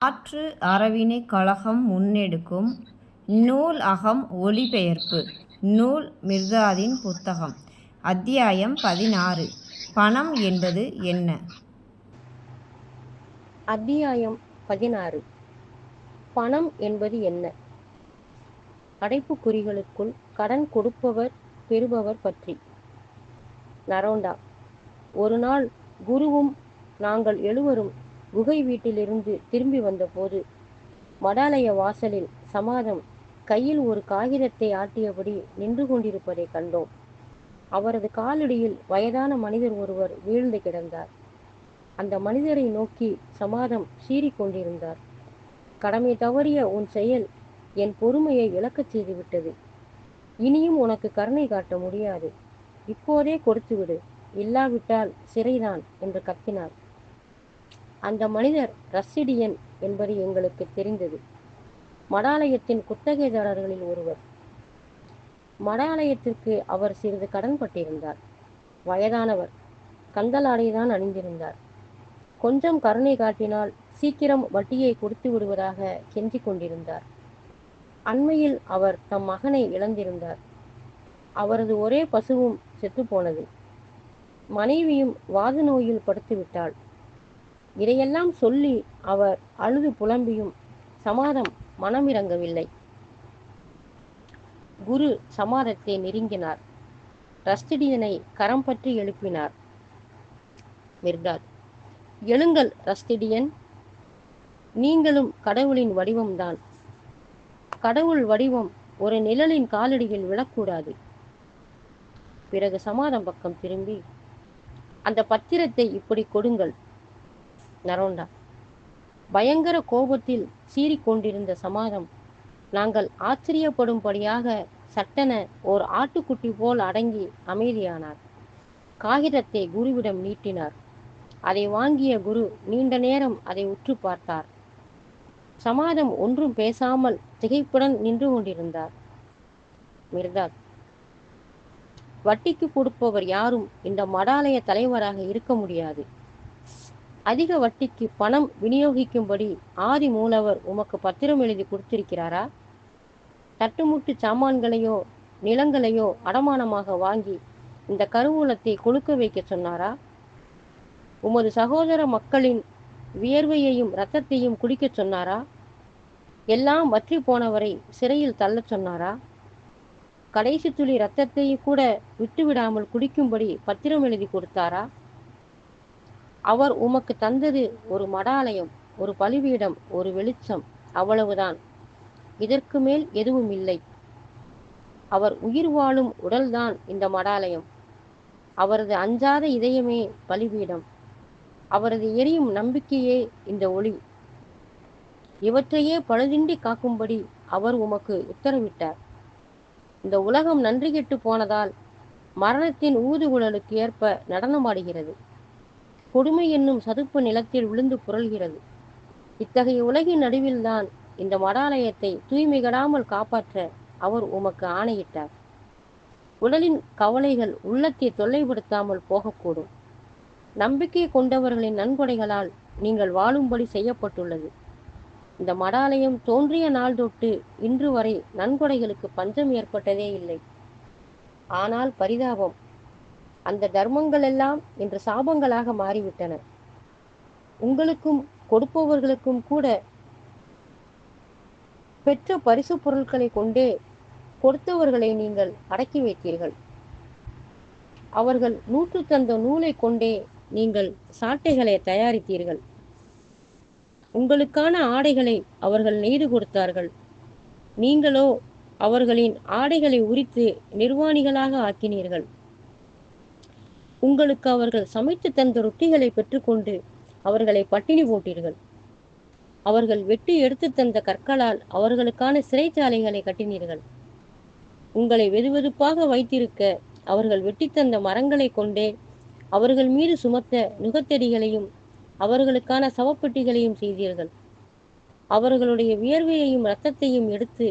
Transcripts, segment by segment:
ஆற்று அறவினை கழகம் முன்னெடுக்கும் நூல் அகம் ஒளிபெயர்ப்பு நூல் மிர்தாதின் புத்தகம். அத்தியாயம் பதினாறு. பணம் என்பது என்ன? அத்தியாயம் பதினாறு. பணம் என்பது என்ன? அடைப்புக்குறிகளுக்குள் கடன் கொடுப்பவர் பெறுபவர் பற்றி. நரோண்டா ஒரு நாள் குருவும் நாங்கள் எழுவரும் குகை வீட்டிலிருந்து திரும்பி வந்தபோது மடாலய வாசலில் சமாதம் கையில் ஒரு காகிதத்தை ஆட்டியபடி நின்று கொண்டிருப்பதை கண்டோம். அவரது காலடியில் வயதான மனிதர் ஒருவர் வீழ்ந்து கிடந்தார். அந்த மனிதரை நோக்கி சமாதம் சீறிக்கொண்டிருந்தார் கடமை தவறிய உன் செயல் என் பொறுமையை இழக்கச் செய்துவிட்டது. இனியும் உனக்கு கருணை காட்ட முடியாது. இப்போதே கொடுத்துவிடு. இல்லாவிட்டால் சிறைதான் என்று கத்தினார். அந்த மனிதர் ரசிடியன் என்பது எங்களுக்கு தெரிந்தது. மடாலயத்தின் குத்தகைதாரர்களில் ஒருவர். மடாலயத்திற்கு அவர் சிறிது கடன்பட்டிருந்தார். வயதானவர். கந்தலாடைதான் அணிந்திருந்தார். கொஞ்சம் கருணை காட்டினால் சீக்கிரம் வட்டியை கொடுத்து விடுவதாக கெஞ்சிக் கொண்டிருந்தார். அண்மையில் அவர் தம் மகனை இழந்திருந்தார். அவரது ஒரே பசுவும் செத்துப்போனது மனைவியும் வாது நோயில் படுத்துவிட்டாள். இதையெல்லாம் சொல்லி அவர் அழுது புலம்பியும் சமாதம் மனமிறங்கவில்லை. குரு சமாதத்தை நெருங்கினார். ரஸ்டிடியனை கரம் பற்றி எழுப்பினார். மிர்தாத் எழுங்கள் ரஸ்டிடியன் நீங்களும் கடவுளின் வடிவம்தான். கடவுள் வடிவம் ஒரு நிழலின் காலடியில் விழக்கூடாது. பிறகு சமாதம் பக்கம் திரும்பி அந்த பத்திரத்தை இப்படி கொடுங்கள். நரோண்டா. பயங்கர கோபத்தில் சீறிக்கொண்டிருந்த சமாதம். நாங்கள் ஆச்சரியப்படும்படியாக சட்டென ஓர் ஆட்டுக்குட்டி போல் அடங்கி அமைதியானார். காகிதத்தை குருவிடம் நீட்டினார். அதை வாங்கிய குரு நீண்ட நேரம் அதை உற்று பார்த்தார். சமாதம் ஒன்றும் பேசாமல் திகைப்புடன் நின்று கொண்டிருந்தார். மிர்தாத் வட்டிக்கு கொடுப்பவர் யாரும் இந்த மடாலய தலைவராக இருக்க முடியாது. அதிக வட்டிக்கு பணம் விநியோகிக்கும்படி ஆதி மூலவர் உமக்கு பத்திரம் எழுதி கொடுத்திருக்கிறாரா? தட்டுமுட்டு சாமான்களையோ நிலங்களையோ அடமானமாக வாங்கி இந்த கருவூலத்தை கொழுக்க வைக்க சொன்னாரா? உமது சகோதர மக்களின் வியர்வையையும் இரத்தத்தையும் குடிக்கச் சொன்னாரா? எல்லாம் வற்றி போனவரை சிறையில் தள்ள சொன்னாரா? கடைசி துளி இரத்தத்தையும் கூட விட்டுவிடாமல் குடிக்கும்படி பத்திரம் எழுதி கொடுத்தாரா? அவர் உமக்கு தந்தது ஒரு மடாலயம் ஒரு பலிபீடம் ஒரு வெளிச்சம் அவ்வளவுதான். இதற்கு மேல் எதுவும் இல்லை. அவர் உயிர் வாழும் உடல்தான் இந்த மடாலயம். அவரது அஞ்சாத இதயமே பலிபீடம். அவரது எரியும் நம்பிக்கையே இந்த ஒளி. இவற்றையே பழுதின்றி காக்கும்படி அவர் உமக்கு உத்தரவிட்டார். இந்த உலகம் நன்றி கெட்டு போனதால் மரணத்தின் ஊதுகுழலுக்கு ஏற்ப நடனமாடுகிறது. கொடுமை என்னும் சதுப்பு நிலத்தில் விழுந்து புரள்கிறது. இத்தகைய உலகின் நடுவில்தான் இந்த மடாலயத்தை தூய்மைகடாமல் காப்பாற்ற அவர் உமக்கு ஆணையிட்டார். உடலின் கவலைகள் உள்ளத்தை தொல்லைப்படுத்தாமல் போகக்கூடும். நம்பிக்கை கொண்டவர்களின் நன்கொடைகளால் நீங்கள் வாழும்படி செய்யப்பட்டுள்ளது. இந்த மடாலயம் தோன்றிய நாள் தொட்டு இன்று வரை நன்கொடைகளுக்கு பஞ்சம் ஏற்பட்டதே இல்லை. ஆனால் பரிதாபம் அந்த தர்மங்கள் எல்லாம் இன்று சாபங்களாக மாறிவிட்டன. உங்களுக்கும் கொடுப்பவர்களுக்கும் கூட பெற்ற பரிசு பொருட்களை கொண்டே கொடுத்தவர்களை நீங்கள் அடக்கி வைத்தீர்கள். அவர்கள் நூற்று தந்த நூலை கொண்டே நீங்கள் சாட்டைகளை தயாரித்தீர்கள். உங்களுக்கான ஆடைகளை அவர்கள் நெய்து கொடுத்தார்கள். நீங்களோ அவர்களின் ஆடைகளை உரித்து நிர்வாணிகளாக ஆக்கினீர்கள். உங்களுக்கு அவர்கள் சமைத்து தந்த ரொட்டிகளை பெற்றுக்கொண்டு அவர்களை பட்டினி போட்டீர்கள். அவர்கள் வெட்டி எடுத்து தந்த கற்களால் அவர்களுக்கான சிறைச்சாலைகளை கட்டினீர்கள். உங்களை வெதுவெதுப்பாக வைத்திருக்க அவர்கள் வெட்டி தந்த மரங்களை கொண்டே அவர்கள் மீது சுமத்த நுகத்தடிகளையும் அவர்களுக்கான சவப்பெட்டிகளையும் செய்தீர்கள். அவர்களுடைய வியர்வையையும் இரத்தத்தையும் எடுத்து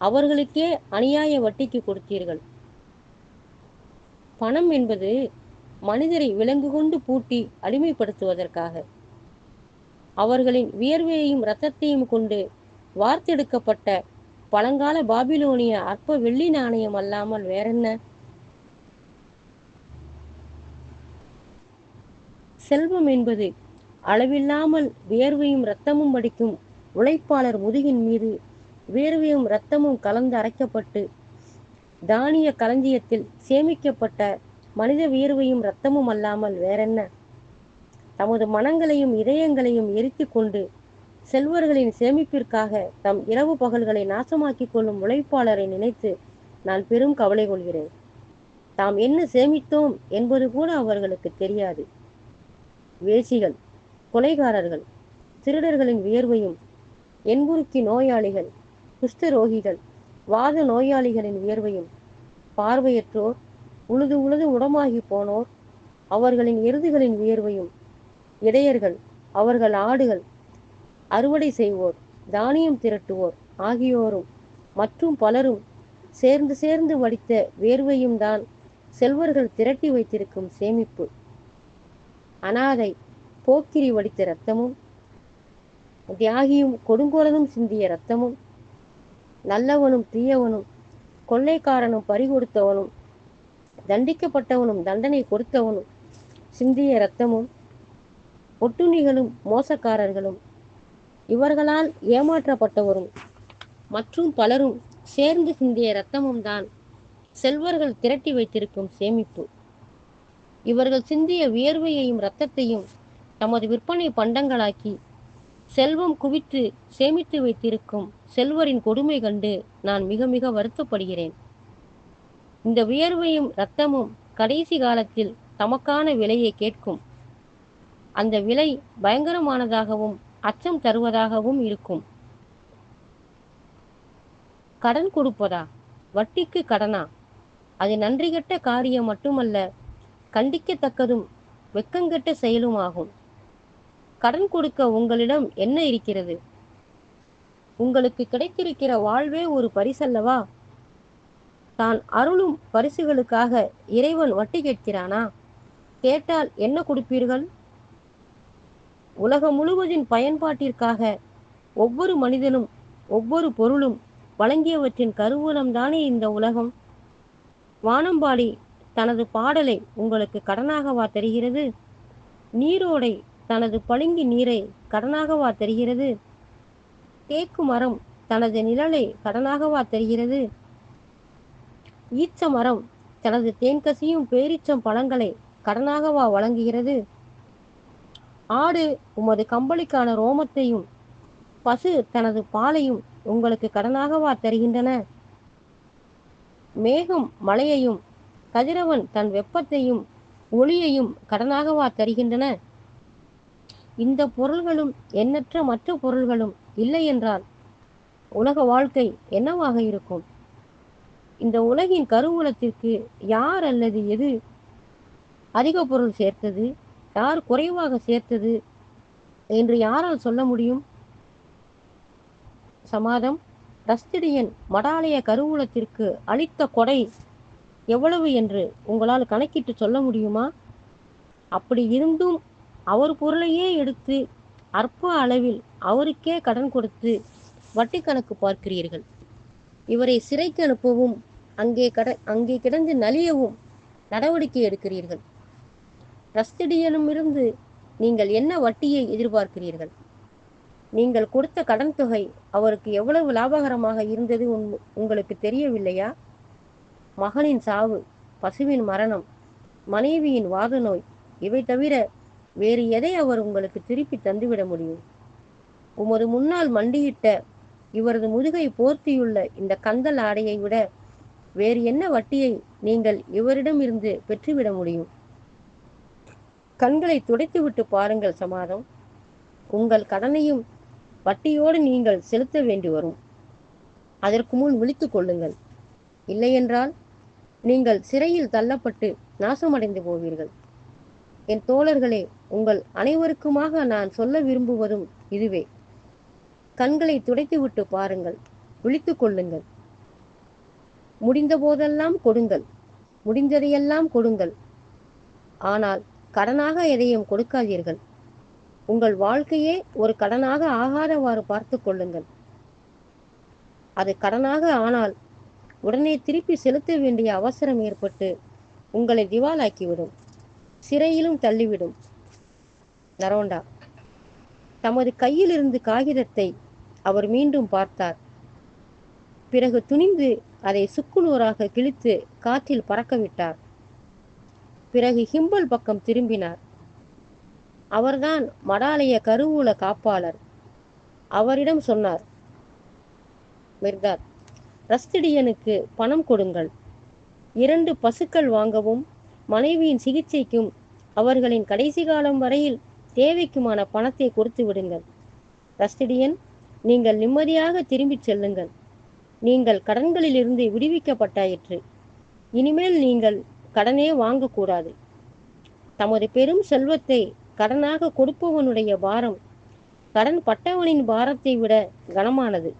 அவர்களுக்கே அநியாய வட்டிக்கு கொடுத்தீர்கள். பணம் என்பது மனிதரை விலங்கு கொண்டு பூட்டி அடிமைப்படுத்துவதற்காக. அவர்களின் வியர்வையையும் இரத்தத்தையும் கொண்டு வார்த்தெடுக்கப்பட்ட பழங்கால பாபிலோனிய அற்ப வெள்ளி நாணயம் அல்லாமல் வேறென்ன? செல்வம் என்பது அளவில்லாமல் வியர்வையும் இரத்தமும் வடிக்கும் உழைப்பாளர் முதுகின் மீது வியர்வையும் இரத்தமும் கலந்து அரைக்கப்பட்டு தானிய களஞ்சியத்தில் சேமிக்கப்பட்ட மனித வியர்வையும் இரத்தமும் அல்லாமல் வேறென்ன? தமது மனங்களையும் இதயங்களையும் எரித்து கொண்டு செல்வர்களின் சேமிப்பிற்காக தம் இரவு பகல்களை நாசமாக்கிக் கொள்ளும் உழைப்பாளரை நினைத்து நான் பெரும் கவலை கொள்கிறேன். தாம் என்ன சேமித்தோம் என்பது கூட அவர்களுக்கு தெரியாது. வேசிகள் கொலைகாரர்கள் திருடர்களின் வியர்வையும் என்புருக்கி நோயாளிகள் குஷ்டரோகிகள் வாத நோயாளிகளின் வியர்வையும் பார்வையற்றோர் உழுது உழுது உடமாகி போனோர் அவர்களின் எருதுகளின் உயர்வையும் இடையர்கள் அவர்கள் ஆடுகள் அறுவடை செய்வோர் தானியம் திரட்டுவோர் ஆகியோரும் மற்றும் பலரும் சேர்ந்து சேர்ந்து வடித்த வேர்வையும் தான் செல்வர்கள் திரட்டி வைத்திருக்கும் சேமிப்பு. அனாதை போக்கிரி வடித்த இரத்தமும் தியாகியும் கொடுங்கோலனும் சிந்திய இரத்தமும் நல்லவனும் தீயவனும் கொள்ளைக்காரனும் பறிகொடுத்தவனும் தண்டிக்கப்பட்டவனும் தண்டனை கொடுத்தவனும் சிந்திய இரத்தமும் ஒட்டுண்ணிகளும் மோசக்காரர்களும் இவர்களால் ஏமாற்றப்பட்டவரும் மற்றும் பலரும் சேர்ந்து சிந்திய இரத்தமும் தான் செல்வர்கள் திரட்டி வைத்திருக்கும் சேமிப்பு. இவர்கள் சிந்திய வியர்வையையும் இரத்தத்தையும் தமது விற்பனை பண்டங்களாக்கி செல்வம் குவித்து சேமித்து வைத்திருக்கும் செல்வரின் கொடுமை கண்டு நான் மிக மிக வருத்தப்படுகிறேன். இந்த வியர்வையும் இரத்தமும் கடைசி காலத்தில் தமக்கான விலையை கேட்கும். அந்த விலை பயங்கரமானதாகவும் அச்சம் தருவதாகவும் இருக்கும். கடன் கொடுப்பதா? வட்டிக்கு கடனா? அது நன்றிகெட்ட காரியம் மட்டுமல்ல கண்டிக்கத்தக்கதும் வெக்கங்கெட்ட செயலுமாகும் கடன் கொடுக்க உங்களிடம் என்ன இருக்கிறது? உங்களுக்கு கிடைத்திருக்கிற வாழ்வே ஒரு பரிசல்லவா? தான் அருளும் பரிசுகளுக்காக இறைவன் வட்டி கேட்கிறானா? கேட்டால் என்ன கொடுப்பீர்கள்? உலகம் முழுவதின் பயன்பாட்டிற்காக ஒவ்வொரு மனிதனும் ஒவ்வொரு பொருளும் வழங்கியவற்றின் கருவூலம்தானே இந்த உலகம்? வானம்பாடி தனது பாடலை உங்களுக்கு கடனாகவா தருகிறது? நீரோடை தனது பளிங்கு நீரை கடனாகவா தருகிறது? தேக்கு மரம் தனது நிழலை கடனாகவா தருகிறது? ஈச்ச மரம் தனது தேன்கசியும் பேரிச்சம் பழங்களை கடனாகவா வழங்குகிறது? ஆடு உமது கம்பளிக்கான ரோமத்தையும் பசு தனது பாலையும் உங்களுக்கு கடனாகவா தருகின்றன? மேகம் மழையையும் கதிரவன் தன் வெப்பத்தையும் ஒளியையும் கடனாகவா தருகின்றன? இந்த பொருள்களும் எண்ணற்ற மற்ற பொருள்களும் இல்லை என்றால் உலக வாழ்க்கை என்னவாக இருக்கும்? இந்த உலகின் கருவூலத்திற்கு யார் அல்லது எது அதிக பொருள் சேர்த்தது? யார் குறைவாக சேர்த்தது? என்று யாரால் சொல்ல முடியும்? சமாதம். ரஸ்திடியன் மடாலய கருவூலத்திற்கு அளித்த கொடை எவ்வளவு என்று உங்களால் கணக்கிட்டு சொல்ல முடியுமா? அப்படி இருந்தும் அவர் பொருளையே எடுத்து அற்ப அளவில் அவருக்கே கடன் கொடுத்து வட்டி கணக்கு பார்க்கிறீர்கள். இவரை சிறைக்கு அனுப்பவும் அங்கே கட அங்கே கிடந்து நலியவும் நடவடிக்கை எடுக்கிறீர்கள். ரஸ்திடியனுமிருந்து நீங்கள் என்ன வட்டியை எதிர்பார்க்கிறீர்கள்? நீங்கள் கொடுத்த கடன் தொகை அவருக்கு எவ்வளவு லாபகரமாக இருந்தது உன்- உங்களுக்கு தெரியவில்லையா? மகனின் சாவு பசுவின் மரணம் மனைவியின் வாத நோய் இவை தவிர வேறு எதை அவர் உங்களுக்கு திருப்பி தந்துவிட முடியும்? உமது முன்னால் மண்டியிட்ட இவரது முதுகை போர்த்தியுள்ள இந்த கந்தல் ஆடையை விட வேறு என்ன வட்டியை நீங்கள் இவரிடமிருந்து பெற்றுவிட முடியும்? கண்களை துடைத்துவிட்டு பாருங்கள் சமாதம். உங்கள் கடனையும் வட்டியோடு நீங்கள் செலுத்த வேண்டி வரும். அதற்கு முன் விழித்துக் கொள்ளுங்கள். இல்லையென்றால் நீங்கள் சிறையில் தள்ளப்பட்டு நாசமடைந்து போவீர்கள். என் தோழர்களே உங்கள் அனைவருக்குமாக நான் சொல்ல விரும்புவதும் இதுவே. கண்களை துடைத்துவிட்டு பாருங்கள் விழித்துக் கொள்ளுங்கள். முடிந்த போதெல்லாம் கொடுங்கள். முடிந்ததையெல்லாம் கொடுங்கள். ஆனால் கடனாக எதையும் கொடுக்காதீர்கள். உங்கள் வாழ்க்கையே ஒரு கடனாக ஆகாதவாறு பார்த்து கொள்ளுங்கள். அது கடனாக ஆனால் உடனே திருப்பி செலுத்த வேண்டிய அவசரம் ஏற்பட்டு உங்களை திவாலாக்கிவிடும். சிறையிலும் தள்ளிவிடும். நரோண்டா தமது கையிலிருந்து காகிதத்தை அவர் மீண்டும் பார்த்தார். பிறகு துணிந்து அதை சுக்குநூறாக கிழித்து காற்றில் பறக்கவிட்டார். பிறகு ஹிம்பல் பக்கம் திரும்பினார். அவர்தான் மடாலய கருவூல காப்பாளர். அவரிடம் சொன்னார் மிர்தார் ரஸ்டிடியனுக்கு பணம் கொடுங்கள். இரண்டு பசுக்கள் வாங்கவும் மனைவியின் சிகிச்சைக்கும் அவர்களின் கடைசி காலம் வரையில் தேவைக்குமான பணத்தை கொடுத்து விடுங்கள். ரஸ்டிடியன் நீங்கள் நிம்மதியாக திரும்பிச் செல்லுங்கள். நீங்கள் கடன்களிலிருந்து விடுவிக்கப்பட்டாயிற்று. இனிமேல் நீங்கள் கடனே வாங்கக்கூடாது. தமது பெரும் செல்வத்தை கடனாக கொடுப்பவனுடைய பாரம் கடன் பட்டவனின் பாரத்தை விட கனமானது.